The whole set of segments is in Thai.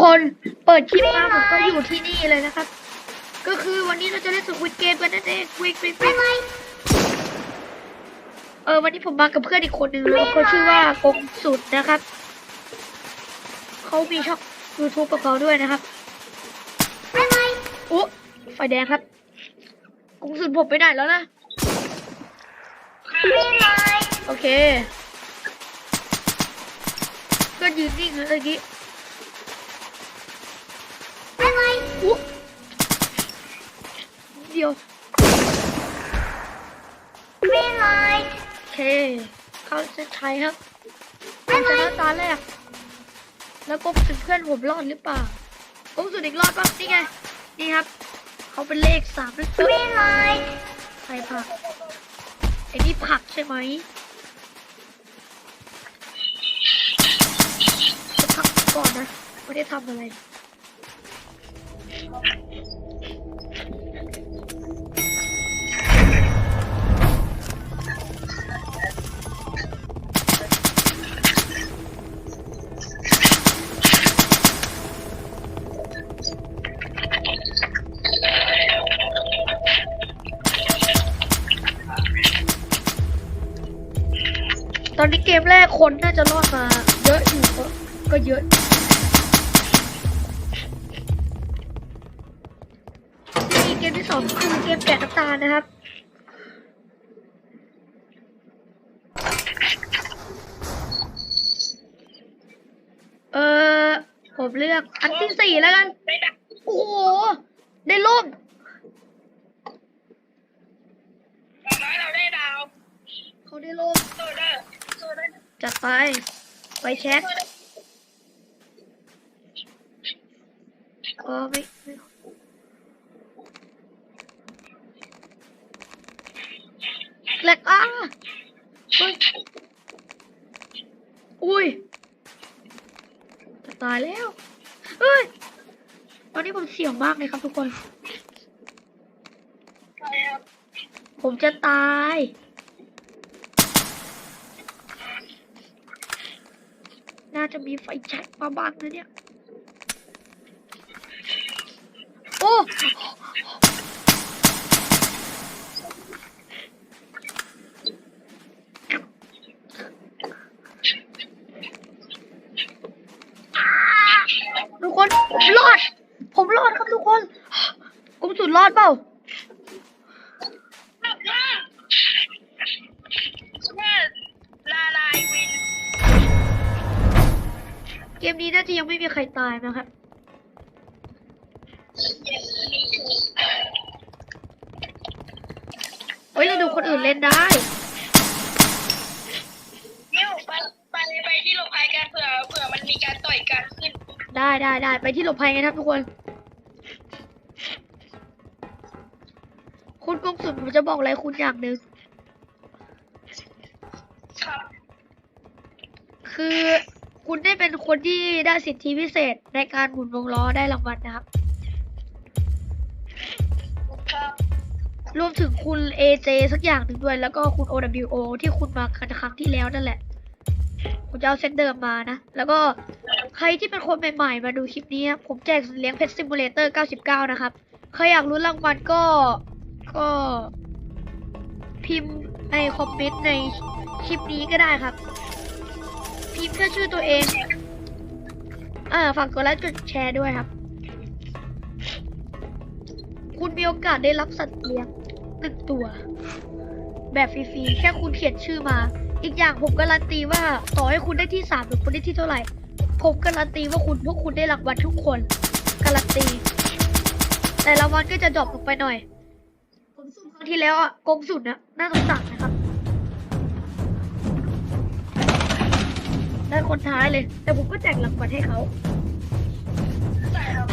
คนเปิดคลิปมาผมก็อยู่ที่นี่เลยนะครับ ก็คือวันนี้เราจะเล่นสควิตเกมกันนั่นเองวิกวิกวิกเออวันนี้ผมมากับเพื่อนอีกคนหนึ่งแล้วเขาชื่อว่ากงสุดนะครับเขามีช่อง YouTube กับเขาด้วยนะครับอุ๊ไฟแดงครับกงสุดผมไปไหนแล้วนะโอเคเพื่อนยืนนิ่งเลยเมื่อกี้ อุ๊เดียวโอเค เข้าเส้นชัยครับผมชนะตาแรก แล้วกบสุดเพื่อนผมรอดหรือเปล่ากบสุดอีกรอดป่ะนี่ไง นี่ครับ เขาเป็นเลขสามด้วยใครผักไอ้นี่ผักใช่ไหมจะผักก่อนนะ ไม่ได้ทำอะไร ตอนนี้เกมแรกคนน่าจะรอดมา เยอะอยู่ก็ก็เยอะ มแกะน้ำตาลนะครับเออผมเลือกอันที่สี่แล้วกัน โอ้โห ได้ล่มน้อยเราได้ดาวเขาได้ล่มโซเดอร์โซเดอร์จัดไป ไปแช็คเออไม่ไม่ แหลกอะเฮ้ยอุ้ยจะตายแล้วเฮ้ยตอนนี้ผมเสี่ยงมากเลยครับทุกคน ผมจะตายน่าจะมีไฟแช็กมาบ้างนะเนี่ย โอ้ ทุกคน ผมรอด ผมรอดครับทุกคนกรมสุดรอดเปล่า แบบว่าแม่ลาลายวิน เก มนี้น่าจะยังไม่มีใครตายนะครับเฮ้ยเราดูคนอื่นเล่นได้นิ้วไปไปไปที่หลบภัยกันเผื่อเผื่อมันมีการต่อยกันขึ้น ได้ได้ได้ไปที่หลบภัยกันครับทุกคน คุณกงสุนผมจะบอกอะไรคุณอย่างหนึ่งครับ คือ คุณได้เป็นคนที่ได้สิทธิพิเศษในการหมุนวงล้อได้รางวัลนะครับ ครับรวมถึงคุณ AJ สักอย่างหนึ่งด้วย แล้วก็คุณ OWO ที่คุณมาครั้งที่แล้วนั่นแหละ ผมจะเอาเซตเดิมมานะ แล้วก็ใครที่เป็นคนใหม่ๆ มาดูคลิปนี้ ผมแจกเลี้ยงเพชรซิมูเลเตอร์ 99 นะครับ ใครอยากรู้รางวัลก็ ก็ พิมพ์ในคอมเมนต์ในคลิปนี้ก็ได้ครับ พิมพ์แค่ชื่อตัวเอง อ่าฝากกดไลค์กดแชร์ด้วยครับ คุณมีโอกาสได้รับสัตว์เลี้ยงหนึ่งตัว แบบฟรีๆ แค่คุณเขียนชื่อมา อีกอย่างผมการันตีว่าต่อให้คุณได้ที่สามหรือคุณได้ที่เท่าไหร่ ผมการันตีว่าคุณพวกคุณได้รางวัลทุกคน การันตี แต่รางวัลก็จะดรอปลงไปหน่อย ผมสุ่มครั้งที่แล้วอะกงสุดนะน่าสงสารนะครับ ได้คนท้ายเลย แต่ผมก็แจกรางวัลให้เขาใช่ครับ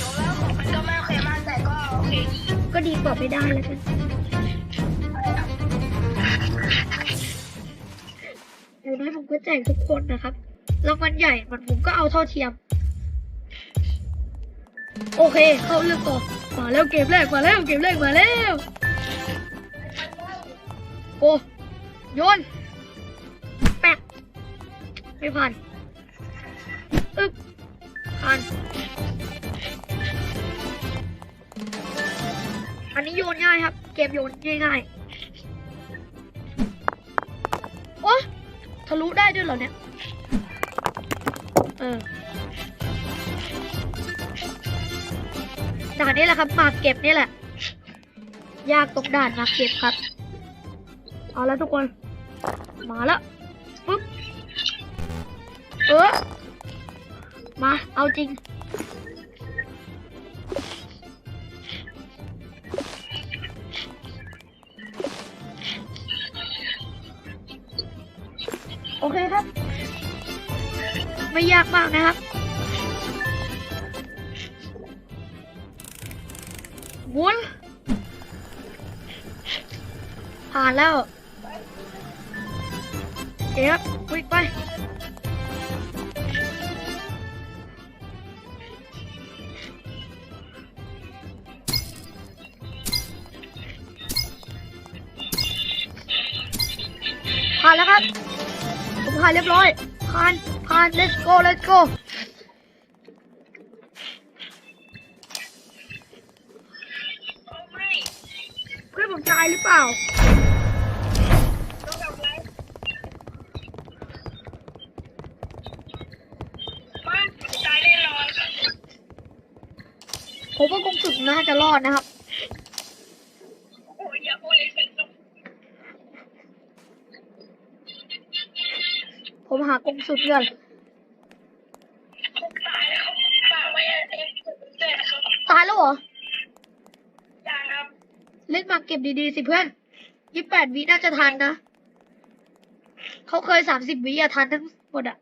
ดูแล้วผมมันก็ไม่โอเคมากแต่ก็โอเคดีก็ดีกว่าไม่ได้แล้วกันอย่างน้อยผมก็แจกทุกคนนะครับรางวัลใหญ่มันผมก็เอาเท่าเทียม โอเค เข้าเรื่องต่อมาแล้วเกมแรกมาแล้วเกมแรกมาแล้วโอ้โยนแปะ ไม่ผ่านอึ๊บผ่านอันนี้โยนง่ายครับ เกมโยนง่ายๆโอ้ทะลุได้ด้วยเหรอเนี่ย เออด่านนี้แหละครับหมากเก็บนี่แหละ ยากตรงด่านหมากเก็บครับ เอาแล้วทุกคน มาแล้ว ออมาเอาจริง โอเคครับ ไม่ยากมากนะครับหมุนผ่านแล้วเดี๋ยววิ่งไป ผ่านแล้วครับ ผมผ่านเรียบร้อย ผ่าน ผ่าน let's go let's go โอ้ไม่เพื่อนผมตายหรือเปล่าต้องทำไรมาตายแน่นอนผมว่าคงสุดน่าจะรอดนะครับ โอ้ยอย่าพูดเลยสิ ผมหากง สุดก่อนผมตายแล้วครับฝากไว้เองเสร็จครับตายแล้วเหรอยังครับเล่นมาเก็บดีๆสิเพื่อนยี่แปดวิน่าจะทันนะเขาเคยสามสิบวิอะทันทั้งหมดอะ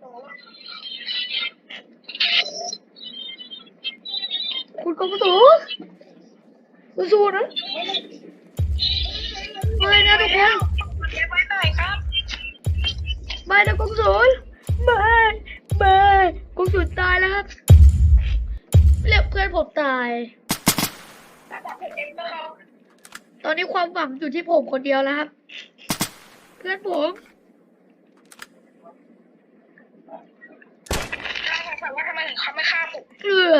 โอ้คุณกงสูสู้ๆนะไม่นะทุกคนเก็บไว้หน่อยครับ ไม่นะกงสูไม่ไม่กงสูตายแล้วครับเรียกเพื่อนผมตาย ตอนนี้ความหวังอยู่ที่ผมคนเดียวแล้วครับ เพื่อนผมว่าทำไมถึงเขาไม่ฆ่าผมเกลือ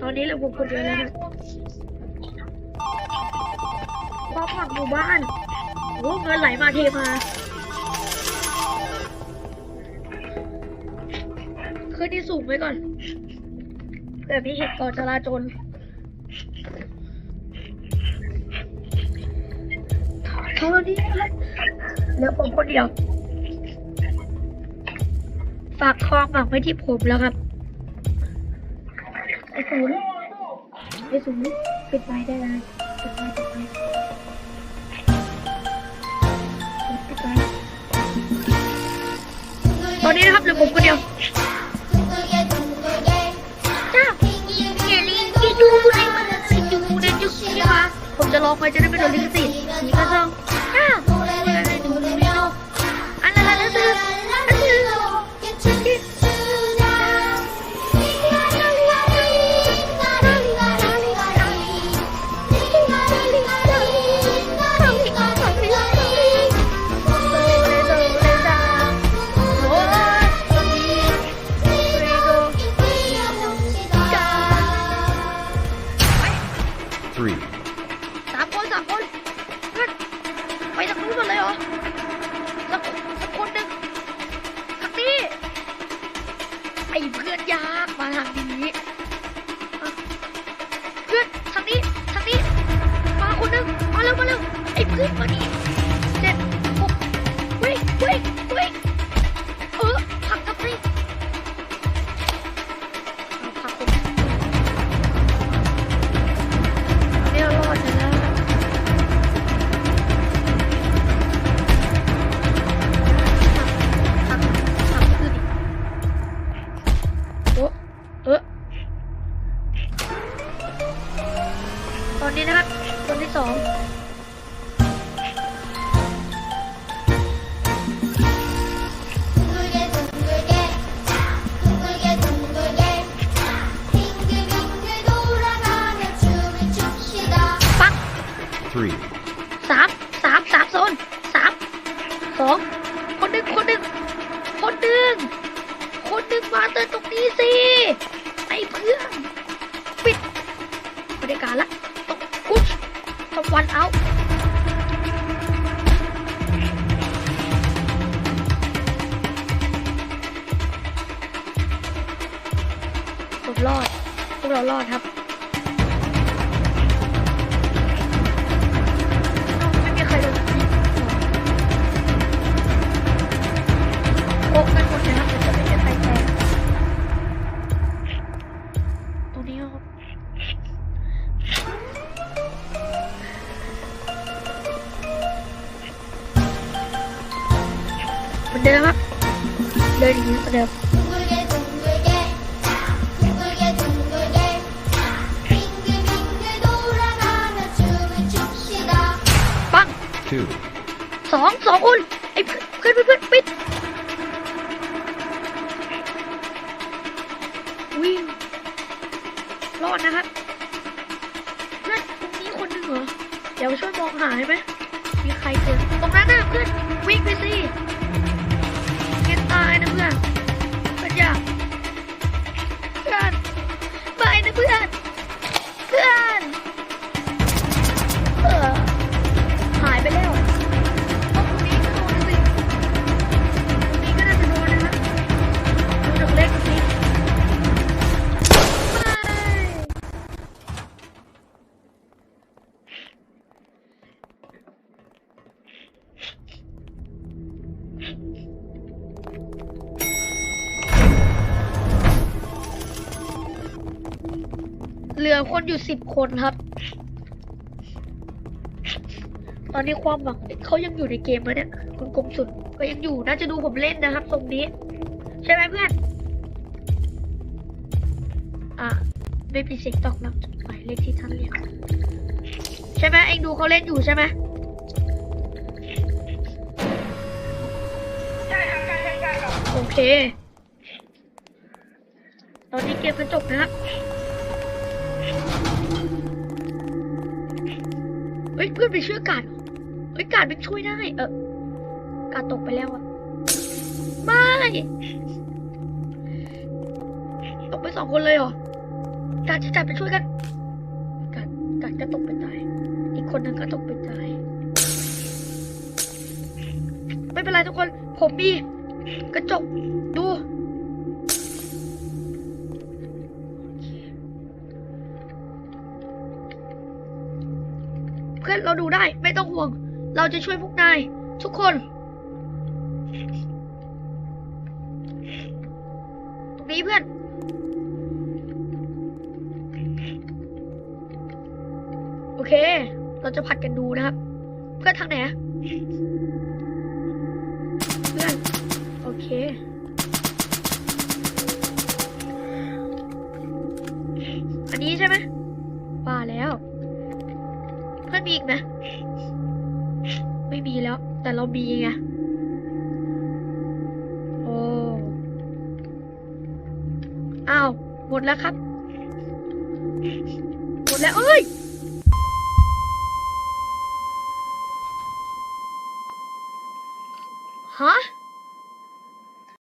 ตอนนี้เหลือผมคนเดียวแล้ว นะความหวังหมู่บ้านโอ้เงินไหลมาเทมา ขึ้นที่สูงไว้ก่อนเผื่อมีเหตุก่อจราจรเท่านี้ครับเหลือผมคนเดียว ฝากความหวังไว้ที่ผมแล้วครับไอ้ศูนย์ไอ้ศูนย์ปิดไฟได้แล้ว ตอนนี้นะครับเหลือผมคนเดียวจ้าเกลีกีดูในมันสิดูในจุกใช่ไหมผมจะรอคอยจะได้ไปโดนลิขสิทธิ์นี่ก็ต้อง เพื่อนยาก three, สามสามสามโซนสามสองคนหนึ่งคนหนึ่งคนหนึ่งคนหนึ่งมาเตือนตรงนี้สิไอ้เพื่อนปิดบริการละต้องกุชตะวันเอาผมรอดพวกเรารอดครับ เดินอย่างนี้เหมือนเดิม 둥글게 둥글게 둥글게 둥글게 빙글빙글 돌아가며 춤을 춥시다 ปัง two, สองสองคนไอ้เพื่อนเพื่อนเพื่อนปิดวิ่งรอดนะครับเพื่อนตรงนี้คนหนึ่งเหรอเดี๋ยวช่วยมองหาให้ไหมมีใครเจอตรงนั้นน่ะเพื่อนวิ่งไปสิ ไปน ลือคนอยู่สิบคนครับ ตอนนี้ความหวังเขายังอยู่ในเกมไหมเนี่ยคุณกรมสุดก็ยังอยู่น่าจะดูผมเล่นนะครับ ตรงนี้ ใช่ไหมเพื่อน อะไม่มีเสียงตอบรับจากหมายเลขที่ท่านเรียกใช่ไหมเองดูเขาเล่นอยู่ใช่ไหมใช่ครับใช่ใช่ใช่ครับโอเค ตอนนี้เกมจะจบนะครับ ฮ้ยเพื่อนไปช่วยกาดเฮ้ยกาดไปช่วยได้ เออกาดตกไปแล้วอะไม่ตกไปสองคนเลยเหรอกาดจะจับไปช่วยกันกาดกาดก็ตกไปตาย อีกคนนึงก็ตกไปตาย ไม่เป็นไรทุกคน ผมมีกระจกดู เพื่อนเราดูได้ไม่ต้องห่วง เราจะช่วยพวกนายทุกคน ตรงนี้เพื่อนโอเค เราจะผัดกันดูนะครับ เพื่อนทางไหนเพื่อนโอเคอันนี้ใช่ไหมว่าแล้ว เพื่อนมีอีกไหมไม่มีแล้ว แต่เรามีไงโอ้อ้าวหมดแล้วครับ หมดแล้วเอ้ย